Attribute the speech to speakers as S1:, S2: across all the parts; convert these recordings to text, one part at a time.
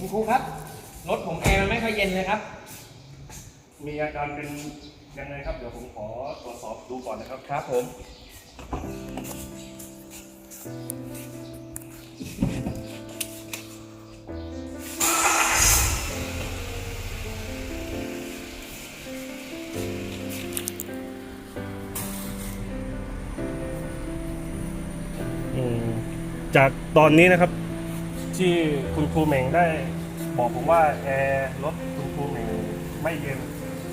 S1: คุณครูครับ รถผมแอร์มันไม่ค่อยเย็นเลยครับ
S2: มีอาการเป็นยังไงครับ เดี๋ยวผมขอตรวจสอบดูก่อนนะครับ
S1: ครับผม
S2: อืมจากตอนนี้นะครับ ที่คุณครูเหม่งได้บอกผมว่าแอร์รถคุณครูเหม่งไม่เย็น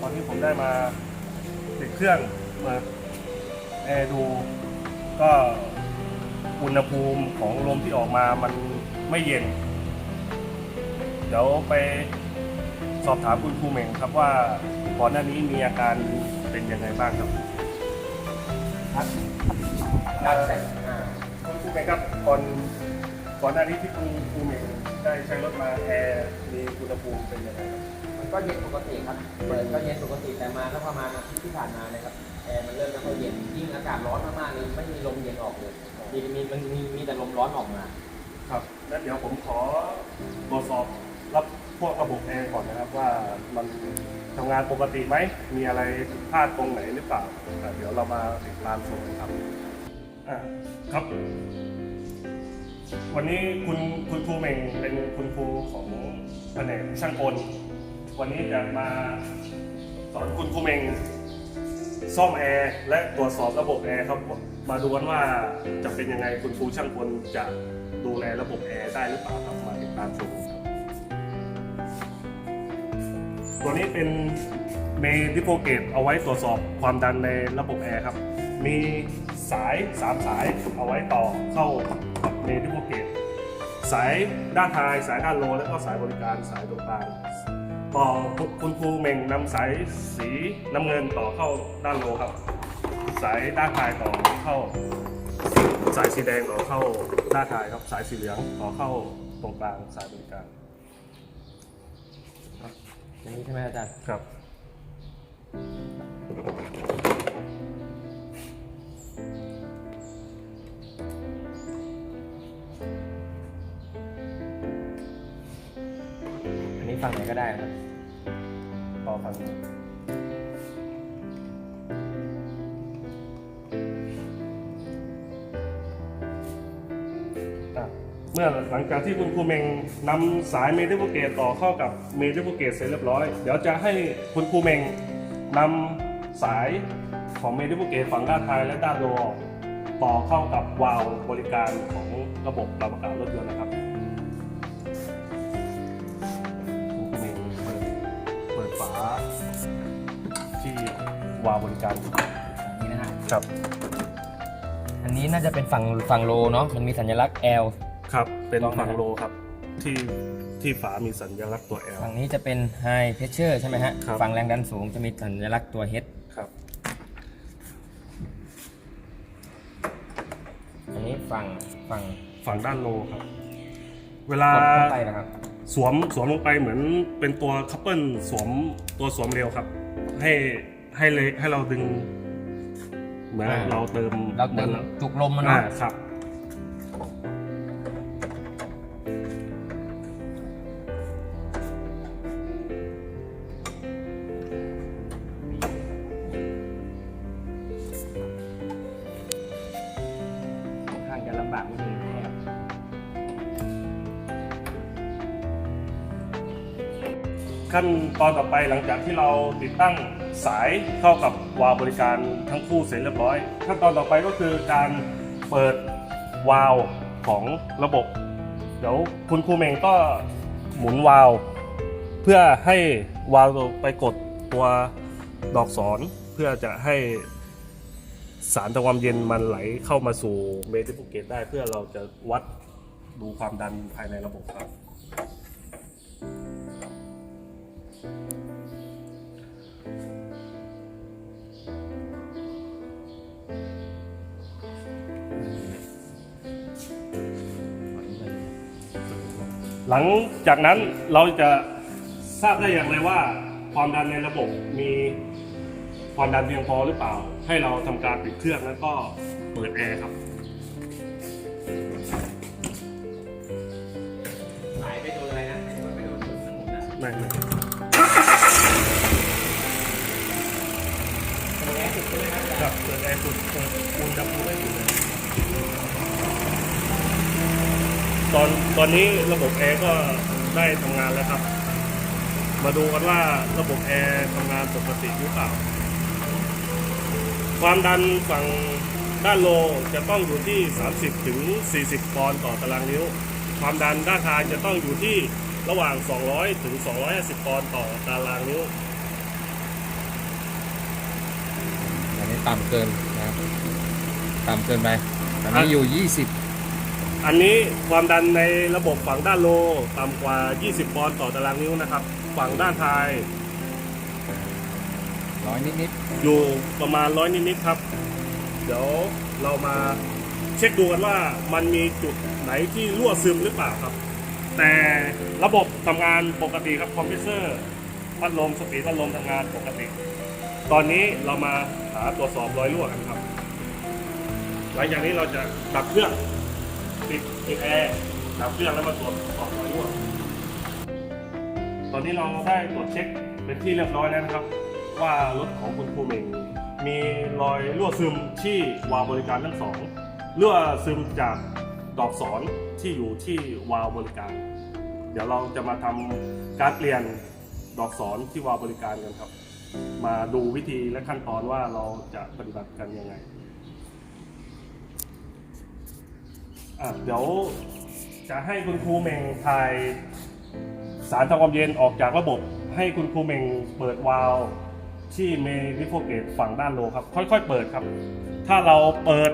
S2: ตอนนี้ผมได้มาติดเครื่องเปิดแอร์ดูก็อุณหภูมิของลมที่ออกมามันไม่เย็น เดี๋ยวไปสอบถามคุณครูเหม่งครับว่าก่อนหน้านี้มีอาการเป็นยังไงบ้างครับ
S1: ครับครับแต่อ่า
S2: คุณครูเมย์ครับก่อน ก่อนหน้านี้ที่คุณครูเมย์ได้ใช้รถมาแอร์มีอุณหภูมิเป็นยังไงครับ
S1: มันก็เย็นปกติครับ เปิดก็เย็นปกติแต่มาแล้วประมาณอาทิตย์ที่ผ่านมานะครับแอร์มันเริ่มไม่ค่อยเย็นยิ่งอากาศร้อนมากๆเลยไม่มีลมเย็นออกเลยมีมีมันมีมีแต่ลมร้อนออกมา
S2: ครับงั้นเดี๋ยวผมขอตรวจสอบรับพวกระบบแอร์ก่อนนะครับว่ามันทำงานปกติไหม มีอะไรผิดพลาดตรงไหนหรือเปล่าอะเดี๋ยวเรามาติดตามชมกันครับอะครับ วันนี้คุณคุณครูเมงเป็นคุณครูของแผนกช่างกล วันนี้จะมาสอนคุณครูเมงซ่อมแอร์และตรวจสอบระบบแอร์ครับมาดูกันว่าจะเป็นยังไงคุณครูช่างกลจะดูแลระบบแอร์ได้หรือเปล่าครับมาติดตามชมครับตัวนี้เป็นเมดิโฟเกตเอาไว้ตรวจสอบความดันในระบบแอร์ครับ มีสาย3สายเอาไว้ต่อเข้ากับเมดิโฟเสายด้านท้ายสายด้านโลแล้วก็สายบริการสายตรงกลางต่อคุณครูเม่งนำสายสีน้ำเงินต่อเข้าด้านโลครับ สายด้านท้ายต่อเข้า สายสีแดงต่อเข้าด้านท้ายครับสายสีเหลืองต่อเข้าตรงกลางสายบริการ
S1: อย่างนี้ใช่ไหมอาจารย์
S2: ครับ
S1: อันนี้ฟังไหนก็ได้นะครับ
S2: ต่อฟังเมื่อหลังจากที่คุณครูเมงนำสายเมดิโฟเกตต่อเข้ากับเมดิโฟเกตเสร็จเรียบร้อย เดี๋ยวจะให้คุณครูเมงนำสายของเมดิโฟเกตฝั่งด้านท้ายและด้านโลออกต่อเข้ากับวาล์วบริการของระบบรับอากาศรถยนต์นะครับ ฝา ที่วาล์วบริการ
S1: นี่นะฮะ
S2: ครับ
S1: อันนี้น่าจะเป็นฝั่งฝั่งโลเนาะมันมีสัญลักษณ์ L
S2: ครับ เป็น
S1: ลองนะครับ
S2: ฝั่งโลครับ ที่ที่ฝามีสัญลักษณ์ตัว L
S1: ฝั่งนี้จะเป็น High Pressure ใช่ไหมฮะ
S2: ครับ
S1: ฝั่งแรงดันสูงจะมีสัญลักษณ์ตัว H
S2: ครับ
S1: อันนี้ฝั่งฝั่ง
S2: ฝั่งด้านโลครับ เวลาก
S1: ดเข้าไปนะครับ
S2: สวมสวมลงไปเหมือนเป็นตัวคัพเปิลสวมตัวสวมเร็วครับ ให้ให้เลยให้เราดึง เหมือน
S1: อ่า
S2: เราเติม
S1: เราเติม
S2: หอน
S1: จุกลมมัน
S2: อ่า
S1: เนาะ
S2: ครับ ตอนต่อไปหลังจากที่เราติดตั้งสายเข้ากับวาล์วบริการทั้งคู่เสร็จเรียบร้อยขั้นตอนต่อไปก็คือการเปิดวาล์วของระบบ เดี๋ยวคุณครูเมงก็หมุนวาล์วเพื่อให้วาล์วไปกดตัวดอกสอนเพื่อจะให้สารทำความเย็นมันไหลเข้ามาสู่เมทิฟูเกตได้เพื่อเราจะวัดดูความดันภายในระบบครับ หลังจากนั้นเราจะทราบได้อย่างไรว่า ความดันในระบบมีความดันเพียงพอหรือเปล่า ให้เราทำการปิดเครื่องแล้วก็เปิดแอร์ครับ
S1: สายไปโดนอะไรนะไปโดนสมุนนะ
S2: ไม่ไม่
S1: โดแอร์ติดเลยดับ ครับ
S2: เปิดแอร์สุดเปิดอุณหภูมิให้อยู่ ตอนตอนนี้ระบบแอร์ก็ได้ทำงานแล้วครับ มาดูกันว่าระบบแอร์ทำงานปกติหรือเปล่า ความดันฝั่งด้านโลจะต้องอยู่ที่ 30 ถึง 40 ปอนด์ต่อตารางนิ้ว ความดันด้านทางจะต้องอยู่ที่ระหว่าง 200 ถึง 250 ปอนด์ต่อตารางนิ้ว
S3: อันนี้ต่ำเกินนะครับต่ำเกินไป อันนี้
S2: อ
S3: ยู่
S2: อันนี้ความดันในระบบฝั่งด้านโลต่ำกว่า 20 ปอนด์ต่อตารางนิ้วนะครับ ฝั่งด้านท้าย
S3: 20ร้อยนิด
S2: อยู่ประมาณร้อยนิดๆครับ เดี๋ยวเรามาเช็คดูกันว่ามันมีจุดไหนที่รั่วซึมหรือเปล่าครับ แต่ระบบทำงานปกติครับคอมเพรสเซอร์พัดลมสปีดพัดลมทำงานปกติ ตอนนี้เรามาหาตรวจสอบรอยรั่วกันครับ หลังจากนี้เราจะดับเครื่อง ปิดแอร์ดับเครื่องแล้วมาตรวจสอบรอยรั่วตอนนี้เราได้ตรวจเช็คเป็นที่เรียบร้อยแล้วนะครับ ว่ารถของคุณครูเม่งมีรอยรั่วซึมที่วาล์วบริการทั้งสองรั่วซึมจากดอกสอนที่อยู่ที่วาล์วบริการ เดี๋ยวเราจะมาทำการเปลี่ยนดอกสอนที่วาล์วบริการกันครับ มาดูวิธีและขั้นตอนว่าเราจะปฏิบัติกันยังไง อะเดี๋ยวจะให้คุณครูเหม่งถ่ายสารทำความเย็นออกจากระบบ ให้คุณครูเมงเปิดวาล์วที่เมนิโฟเกตฝั่งด้านโลครับ ค่อยๆเปิดครับ ถ้าเราเปิด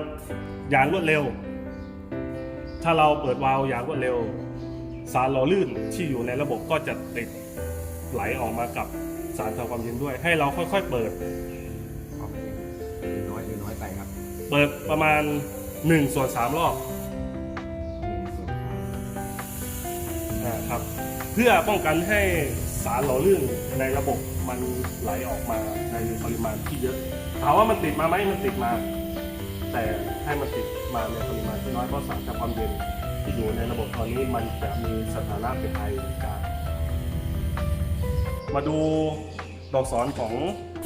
S2: อย่างรวดเร็ว ถ้าเราเปิดวาล์วอย่างรวดเร็ว สารหล่อลื่นที่อยู่ในระบบก็จะติดไหลออกมากับสารทำความเย็นด้วย ให้เราค่อยๆเปิด
S1: ๆความเย็นหรือน้อยหรือน้อยไปครับ
S2: เปิดประมาณ1ส่วน3รอบ ครับเพื่อป้องกันให้สารหล่อลื่นในระบบมันไหลออกมาในปริมาณที่เยอะถามว่ามันติดมาไหมมันติดมา แต่ให้มันติดมาในปริมาณที่น้อยเพราะสารทำความเย็นที่อยู่ในระบบตอนนี้มันจะมีสถานะเป็นไอกามาดูดอกสอนของ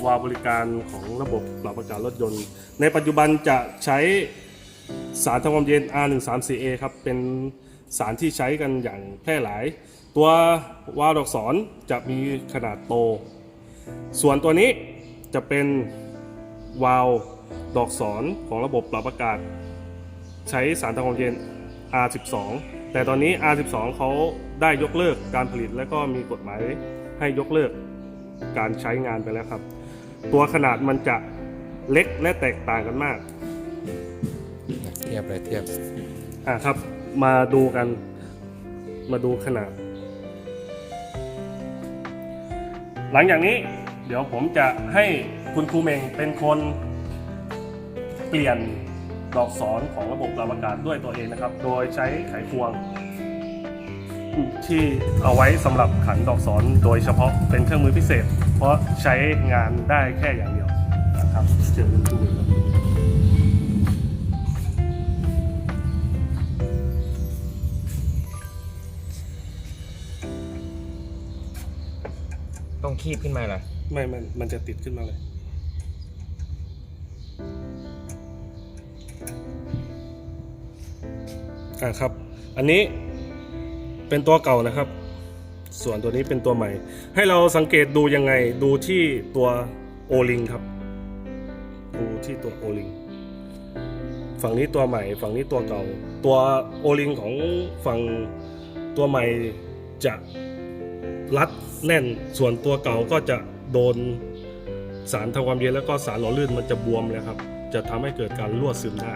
S2: วาบริการของระบบปรับอากาศรถยนต์ ในปัจจุบันจะใช้สารทำความเย็น R134A ครับเป็น สารที่ใช้กันอย่างแพร่หลาย ตัววาล์วดอกสอนจะมีขนาดโต ส่วนตัวนี้จะเป็นวาล์วดอกสอนของระบบปรับอากาศ ใช้สารทำความเย็น R12 แต่ตอนนี้ R12 เขาได้ยกเลิกการผลิตและก็มีกฎหมายให้ยกเลิกการใช้งานไปแล้วครับ ตัวขนาดมันจะเล็กและแตกต่างกันมาก
S3: ๆเทียบเลยเทียบ
S2: อะครับ มาดูกัน มาดูขนาด หลังจากนี้เดี๋ยวผมจะให้คุณครูเมงเป็นคนเปลี่ยนดอกสอนของระบบระบายอากาศด้วยตัวเองนะครับ โดยใช้ไขควง ที่เอาไว้สำหรับขันดอกสอนโดยเฉพาะเป็นเครื่องมือพิเศษ เพราะใช้งานได้แค่อย่างเดียวนะครับเชิญคุณครูเมงครับ
S1: คีบขึ้นมาเหรอ
S2: ไม่มันมันจะติดขึ้นมาเลย อ่าครับ อันนี้เป็นตัวเก่านะครับ ส่วนตัวนี้เป็นตัวใหม่ ให้เราสังเกตดูยังไง ดูที่ตัวโอลิงครับ ดูที่ตัวโอลิงฝั่งนี้ตัวใหม่ ฝั่งนี้ตัวเก่า ตัวโอลิงของฝั่งตัวใหม่จะ รัดแน่นส่วนตัวเก่าก็จะโดนสารทำความเย็นแล้วก็สารหล่อลื่นมันจะบวมเลยครับ จะทำให้เกิดการรั่วซึมได้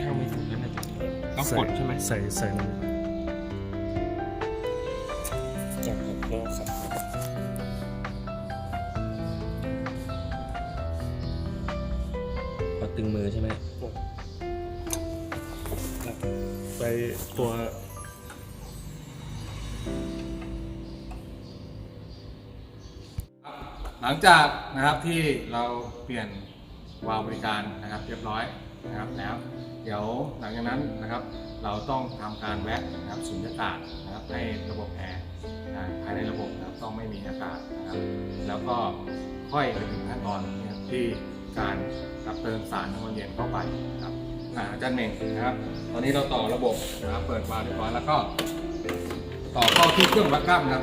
S1: เข้าไม่สุดแล้วนะต้องกดใช่ไหม
S2: ใส่ใส่ลงไปจับครับแล้วครับ
S1: เอาตึงมือใช่ไหม
S2: ไปตัว
S3: หลังจากนะครับที่เราเปลี่ยนวาล์วบริการนะครับเรียบร้อยนะครับแล้วเดี๋ยวหลังจากนั้นนะครับ เราต้องทำการแวะนะครับสุญญากาศนะครับให้ระบบแอร์ภายในระบบนะครับต้องไม่มีอากาศนะครับ แล้วก็ค่อยไปถึงขั้นตอนที่การรับเติมสารน้ำมันเย็นเข้าไปครับ อาจารย์เน่งนะครับ ตอนนี้เราต่อระบบนะครับเปิดวาล์วเรียบร้อยแล้วก็ ต่อเข้าที่เครื่องวัดกล้ามครับ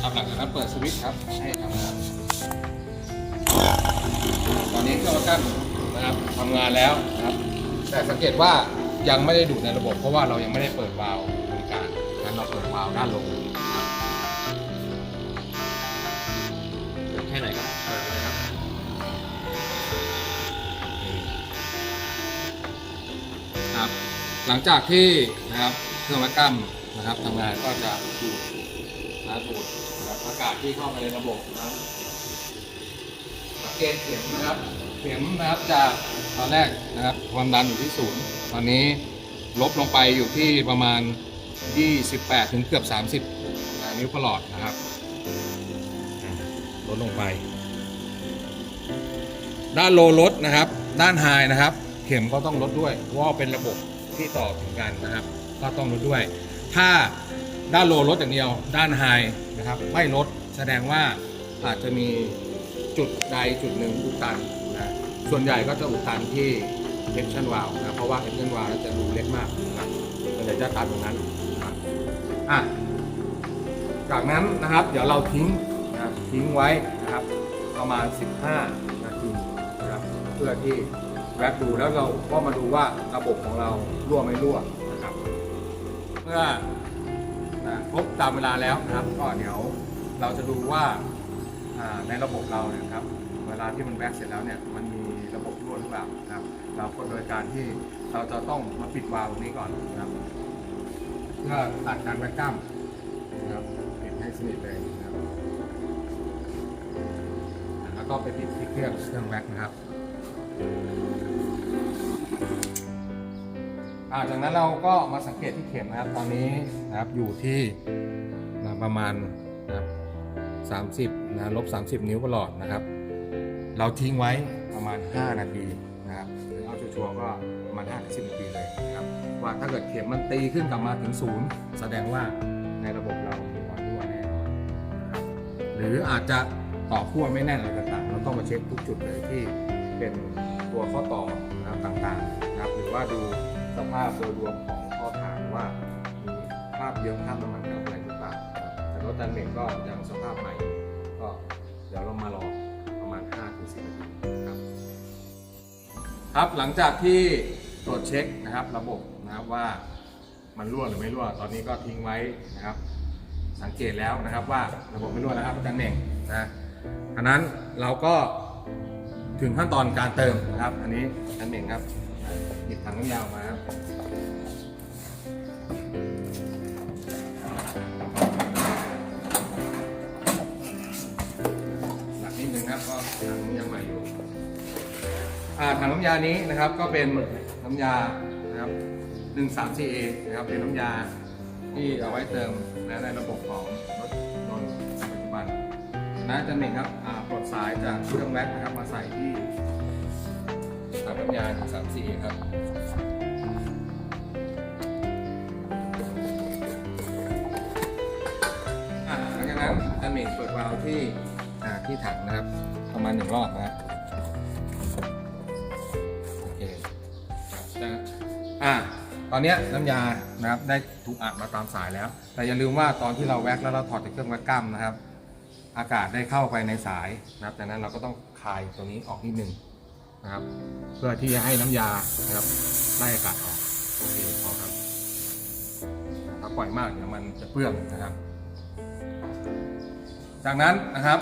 S3: ครับหลังจากนั้นเปิดสวิตช์ครับให้ทำงานตอนนี้เครื่องวัดกล้ามนะครับทำงานแล้วนะครับ แต่สังเกตว่ายังไม่ได้ดูดในระบบเพราะว่าเรายังไม่ได้เปิดวาล์วบริการงั้นเราเปิดวาล์วด้านลง
S1: ห
S3: ลังจากที่นะครับเครื่องวัดกล้ามนะครับทำงานก็จะดูดนะดูดนะครับอากาศที่เข้าไปในระบบนะครับสังเกตเข็มนะครับเข็มนะครับจากตอนแรกนะครับความดันอยู่ที่ศูนย์ตอนนี้ลบลงไปอยู่ที่ประมาณ 28 ถึงเกือบ 30นะนิ้วประหลอดนะครับลดลงไป ด้านโลลดนะครับ ด้านไฮนะครับ เข็มก็ต้องลดด้วยเพราะว่าเป็นระบบ ที่ต่อถึงกันนะครับ ก็ต้องลดด้วย ถ้าด้านโลลดอย่างเดียว ด้านไฮนะครับไม่ลดแสดงว่าอาจจะมีจุดใดจุดหนึ่งอุดตันนะส่วนใหญ่ก็จะอุดตันที่ extension valve นะเพราะว่า extension valve จะรูเล็กมากนะส่วนใหญ่จะตันตรงนั้นนะอะจากนั้นนะครับเดี๋ยวเราทิ้งนะทิ้งไว้นะครับประมาณ 15 นาทีนะครับเพื่อที่ แวบดูแล้วเราก็มาดูว่าระบบของเรารั่วไม่รั่วนะครับ เมื่อนะครบตามเวลาแล้วนะครับ ก็เดี๋ยวเราจะดูว่าในระบบเราเนี่ยครับ เวลาที่มันแบ็กเสร็จแล้วเนี่ยมันมีระบบรั่วหรือเปล่านะครับ เราก็โดยการที่เราจะต้องมาปิดวาล์วตรงนี้ก่อนนะครับเพื่อตัดการแบกกั้มนะครับปิดให้สนิทเลยนะครับ แล้วก็ไปปิดที่เครื่องเครื่องแบ็กนะครับ อ่าจากนั้นเราก็มาสังเกตที่เข็มนะครับ ตอนนี้นะครับอยู่ที่นะประมาณนะครับ30นะลบ30นิ้วประหลอดนะครับ เราทิ้งไว้ประมาณ 5 นาทีนะครับหรือเอาชัวร์ก็ประมาณ5ถึง10นาทีเลยนะครับ ว่าถ้าเกิดเข็มมันตีขึ้นกลับมาถึงศูนย์แสดงว่าในระบบเรามีความรั่วแน่นอนนะครับหรืออาจจะต่อขั้วไม่แน่นอะไรต่างๆเราต้องมาเช็คทุกจุดเลยที่ เป็นตัวข้อต่อนะครับต่างๆนะครับ หรือว่าดูสภาพโดยรวมของข้อฐานว่ามีภาพเยิ้มภาพน้ำมันกับอะไรหรือเปล่าครับแต่รถจันเมงก็ยังสภาพใหม่ก็เดี๋ยวเรามารอประมาณ5-10นาทีครับครับหลังจากที่ตรวจเช็คนะครับระบบนะครับว่ามันรั่วหรือไม่รั่ว ตอนนี้ก็ทิ้งไว้นะครับ สังเกตแล้วนะครับว่าระบบไม่รั่วนะครับอาจารย์เน่งนะอันนั้นเราก็ ถึงขั้นตอนการเติมนะครับ อันนี้อาจารย์เน่งครับหยิบถังน้ำยาออกมาครับหนักนิดนึงครับก็ถังยังใหม่อยู่ถังน้ำยานี้นะครับก็เป็นน้ำยานะครับ 134A นะครับเป็นน้ำยาที่เอาไว้เติมนะในระบบของ นะอาจันหน่งครับปลดสายจากเครื่องแว็กนะครับมาใส่ที่ถังน้ำยา 134A ครับหลังจากนั้นอาจันหน่งเปิดวาล์วที่ที่ถังนะครับ ประมาณหนึ่งรอบนะโอเคนะอ่าตอนนี้น้ำยานะครับได้ถูกอัดมาตามสายแล้ว แต่อย่าลืมว่าตอนที่เราแว็กแล้วเราถอดจากเครื่องแว็กกล้ามนะครับ อากาศได้เข้าไปในสายนะครับจากนั้นเราก็ต้องคายตัวนี้ออกนิดนึงนะครับ เพื่อที่จะให้น้ำยานะครับไล่อากาศออกโอเคพอครับ ถ้าปล่อยมากเดี๋ยวมันจะเปื้อนนะครับ จากนั้นนะครับ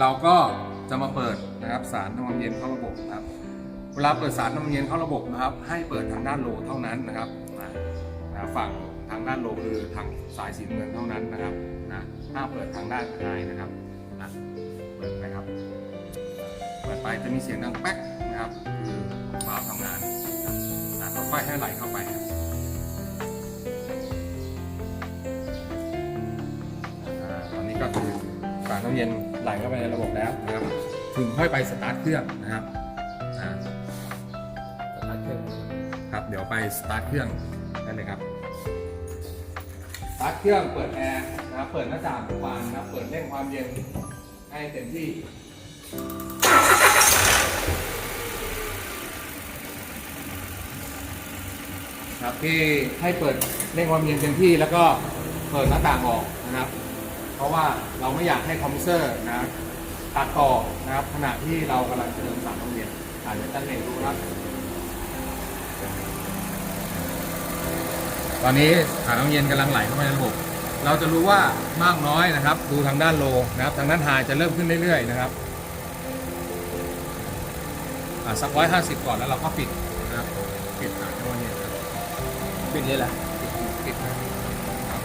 S3: เราก็จะมาเปิดนะครับสารน้ำมันเย็นเข้าระบบนะครับเวลาเปิดสารน้ำมันเย็นเข้าระบบนะครับ ให้เปิดทางด้านโลเท่านั้นนะครับฝั่งทางด้านโลคือทางสายสีเงินเท่านั้นนะครับ นะห้ามเปิดทางด้านไฮนะครับนะเปิดไปครับ เปิดไปจะมีเสียงดังแป๊กนะครับ คือวาล์วทำงานนะครับนะค่อยๆให้ไหลเข้าไปครับอ่าตอนนี้ก็คือสารน้ำเย็นไหลเข้าไปในระบบแล้วนะครับ ถึงค่อยไปสตาร์ทเครื่องนะครับอ่า
S1: สตาร์ทเครื่อง
S3: ครับเดี๋ยวไปสตาร์ทเครื่องได้เลยครับไป พัดเครื่องเปิดแอร์นะครับเปิดหน้าต่างทุกบานนะครับเปิดเร่งความเย็นให้เต็มที่ครับที่ให้เปิดเร่งความเย็นเต็มที่แล้วก็เปิดหน้าต่างออกนะครับ เพราะว่าเราไม่อยากให้คอมพิวเซอร์นะตัดต่อนะครับขณะที่เรากำลังเติมสารความเย็นอาจจะตั้งเองดูนะครับ ตอนนี้สารน้ำเย็นกำลังไหลเข้ามาในระบบ เราจะรู้ว่ามากน้อยนะครับ ดูทางด้านโลนะครับ ทางด้านไฮจะเริ่มขึ้นเรื่อยๆนะครับสักร้อยห้าสิบก่อนแล้วเราก็ปิดนะครับปิดสารน้ำเย็น
S1: ปิดเลยแหละ
S3: ปิดปิดนะครับ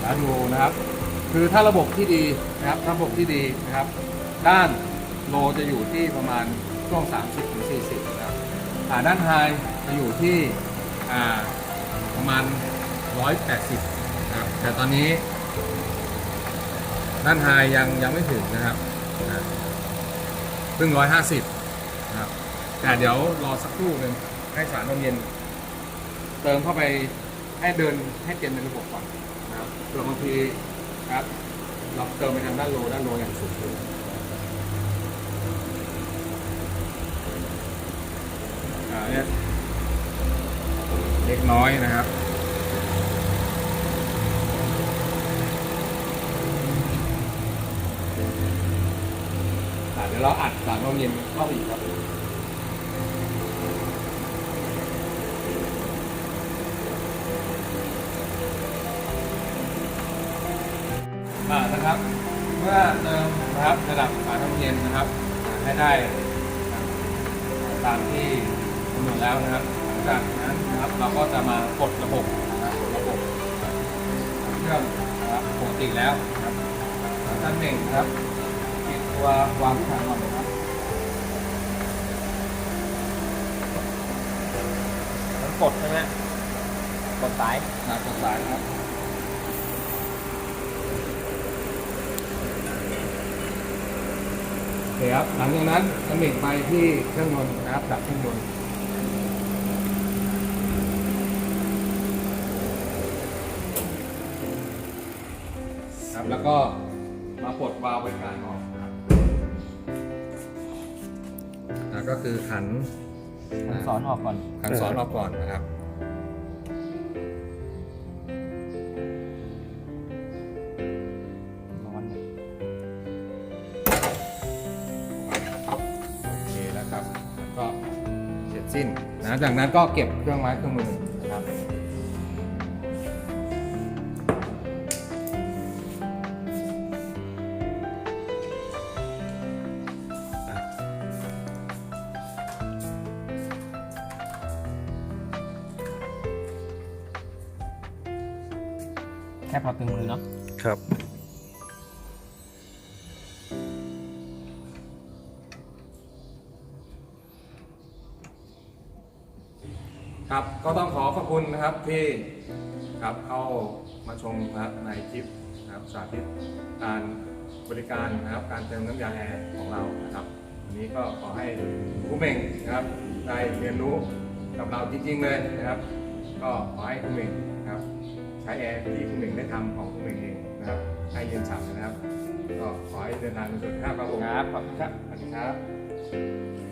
S3: แล้วดูนะครับ คือถ้าระบบที่ดีนะครับถ้าระบบที่ดีนะครับ ด้านโลจะอยู่ที่ประมาณช่วง 30ถึง40 นะครับด้านไฮ จะอยู่ที่ประมาณ 180นะครับแต่ตอนนี้ ด้านไฮยังยังไม่ถึงนะครับเพิ่ง 150นะครับแต่เดี๋ยวรอสักครู่หนึ่งให้สารลมเย็น เติมเข้าไปให้เดินให้เต็มในระบบก่อนนะครับเผื่อบางทีครับเราเติมไปทางด้านโลด้านโลอย่างสูงขึ้นอ่าเนี่ย เล็กน้อยนะครับอ่เดี๋ยวเราอัดสารลมเย็นเข้าไปอีกครับอ่านะครับ เมื่อเติมนะครับระดับฝาน้ำเย็นนะครับ ให้ได้ตามที่กำหนดแล้วนะครับหลังจาก นั้นนะครับ เราก็จะมากดระบบนะครับกดระบบเครื่องนะครับปกติแล้วนะครับแล้วท่านหนึ่งนะครับปิดตัววาล์วที่ถังก่อนนะครับ
S1: มันกดใช่ไหมกดสาย
S3: นะกดสายนะครับโอเคครับหลังจากนั้นจะหมิ่งไปที่เครื่องยนต์นะครับดับเครื่องยนต์ ครับ แล้วก็มาปลดวาล์วบริการออกนะครับแล้วก็คือขัน
S1: ผมสอนออกก่อน
S3: ขันสอนออกก่อนนะครับ
S1: ร้อนเลย
S3: โอเคแล้วครับแล้วก็เสร็จสิ้นนะจากนั้นก็เก็บเครื่องไม้เครื่องมือนะครับ
S1: แค่พอตึงมือเนาะ
S2: ครับ
S3: ครับก็ต้องขอขอบคุณนะครับที่ครับเข้ามาชมนะครับในคลิปนะครับสาธิตการบริการนะครับการเติมน้ำยาแอร์ของเรานะครับวันนี้ก็ขอให้ผู้เม่งนะครับได้เรียนรู้กับเราจริงๆเลยนะครับ ก็ขอให้ผู้เม่งนะครับ ใช้แอร์ที่ผู้เม่งได้ทำของผู้เม่งเองนะครับให้เย็นฉ่ำนะครับ ก็ขอให้เดินทางโดยสวัสดิภาพครับผม
S1: ครับขอบคุณครับ
S3: สวัสดีครับ